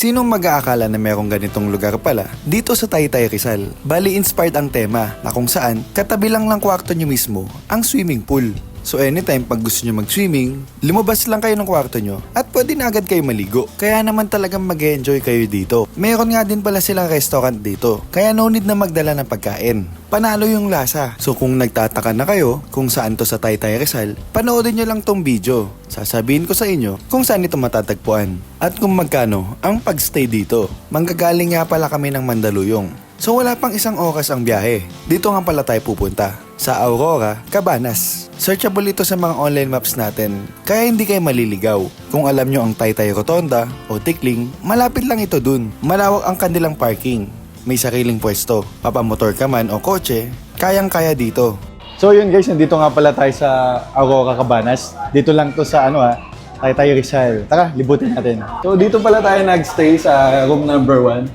Sinong mag-aakala na merong ganitong lugar pala dito sa Taytay Rizal? Bali inspired ang tema na kung saan katabi lang ng kwarto nyo mismo ang swimming pool. So anytime pag gusto nyo mag-swimming, lumabas lang kayo ng kwarto nyo at pwede na agad kayo maligo. Kaya naman talagang mag enjoy kayo dito. Meron nga din pala silang restaurant dito, kaya no need na magdala ng pagkain. Panalo yung lasa. So kung nagtataka na kayo kung saan to sa Taytay Rizal, panoorin nyo lang tong video. Sasabihin ko sa inyo kung saan ito matatagpuan at kung magkano ang pagstay dito. Manggagaling nga pala kami ng Mandaluyong. So wala pang isang oras ang biyahe. Dito nga pala tayo pupunta. Sa Aurora, Cabanas. Searchable ito sa mga online maps natin, kaya hindi kayo maliligaw. Kung alam nyo ang Taytay Rotonda o Tikling, malapit lang ito dun. Malawak ang kanilang parking. May sariling pwesto. Papamotor ka man o kotse, kayang-kaya dito. So yun guys, nandito nga pala tayo sa Aurora Cabanas. Dito lang to sa ano ha, Taytay Rizal. Tara, libutin natin. So dito pala tayo nagstay sa room number 1.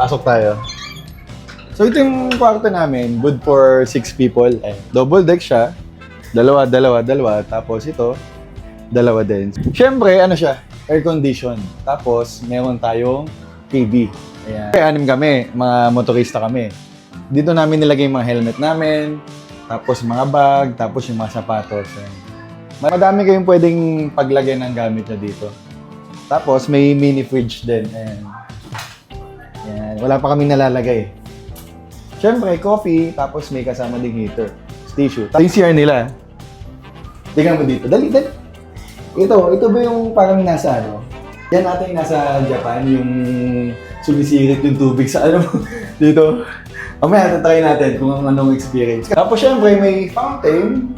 Pasok tayo. So ito yung kwarto namin, good for 6 people. Eh, double deck siya. Dalawa, dalawa, dalawa. Tapos ito, dalawa din. Siyempre, ano siya, air condition. Tapos, meron tayong TV. Ayan. Kaya anim kami, mga motorista kami. Dito namin nilagay yung mga helmet namin, tapos mga bag, tapos yung mga sapatos. Ayan. Madami kayong pwedeng paglagay ng gamit nyo dito. Tapos, may mini fridge din. Ayan. Ayan. Wala pa kaming nalalagay. Siyempre, coffee, tapos may kasama ding heater. Tissue. Tapos yung CR nila. Tingnan mo dito. Dali, dali. Ito, ito ba yung parang nasa ano? Yan natin nasa Japan, yung sumisirit yung tubig sa ano dito. Mamaya tatry natin kung anong experience. Tapos syempre may fountain,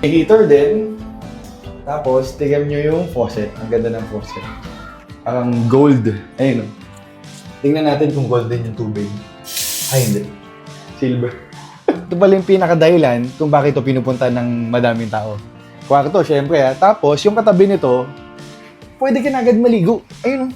may heater din. Tapos tingnan nyo yung faucet. Ang ganda ng faucet. Parang gold. Ayun o. Tingnan natin kung gold din yung tubig. Ay, hindi. Silver. Ito pala yung pinakadahilan kung bakit ito pinupunta ng madaming tao. Kwarto, syempre ha. Tapos, yung katabi nito, pwede ka na agad maligo. Ayun o.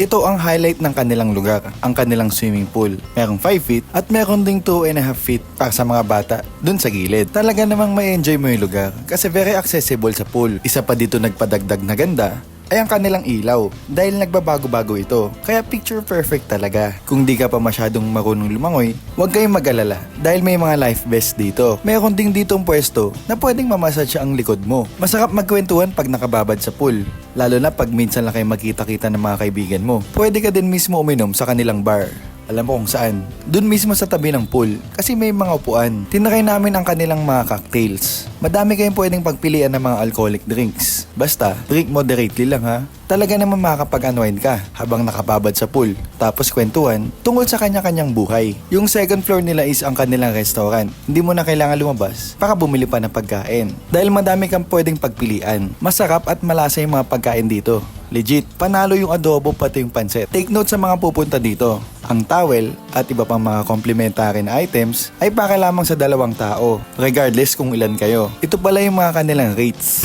Ito ang highlight ng kanilang lugar, ang kanilang swimming pool. Merong 5 feet at meron ding 2 and a half feet para sa mga bata dun sa gilid. Talaga namang may enjoy mo yung lugar kasi very accessible sa pool. Isa pa dito nagpadagdag na ganda ay ang kanilang ilaw dahil nagbabago-bago ito. Kaya picture perfect talaga. Kung di ka pa masyadong marunong lumangoy, huwag kayong mag-alala dahil may mga life vest dito. Meron ding ditong pwesto na pwedeng mamassage ang likod mo. Masarap magkwentuhan pag nakababad sa pool. Lalo na pag minsan lang kayo magkita-kita ng mga kaibigan mo. Pwede ka din mismo uminom sa kanilang bar. Alam mo kung saan? Doon mismo sa tabi ng pool. Kasi may mga upuan. Tinakay namin ang kanilang mga cocktails. Madami kayong pwedeng pagpilian ng mga alcoholic drinks. Basta, drink moderately lang ha. Talaga naman makakapag-unwind ka habang nakababad sa pool. Tapos kwentuhan tungkol sa kanya-kanyang buhay. Yung second floor nila is ang kanilang restaurant. Hindi mo na kailangan lumabas para bumili pa ng pagkain. Dahil madami kang pwedeng pagpilian. Masarap at malasa yung mga pagkain dito. Legit, panalo yung adobo pati yung pansit. Take note sa mga pupunta dito. Ang towel at iba pang mga complementary na items ay para lamang sa dalawang tao, regardless kung ilan kayo. Ito pala yung mga kanilang rates.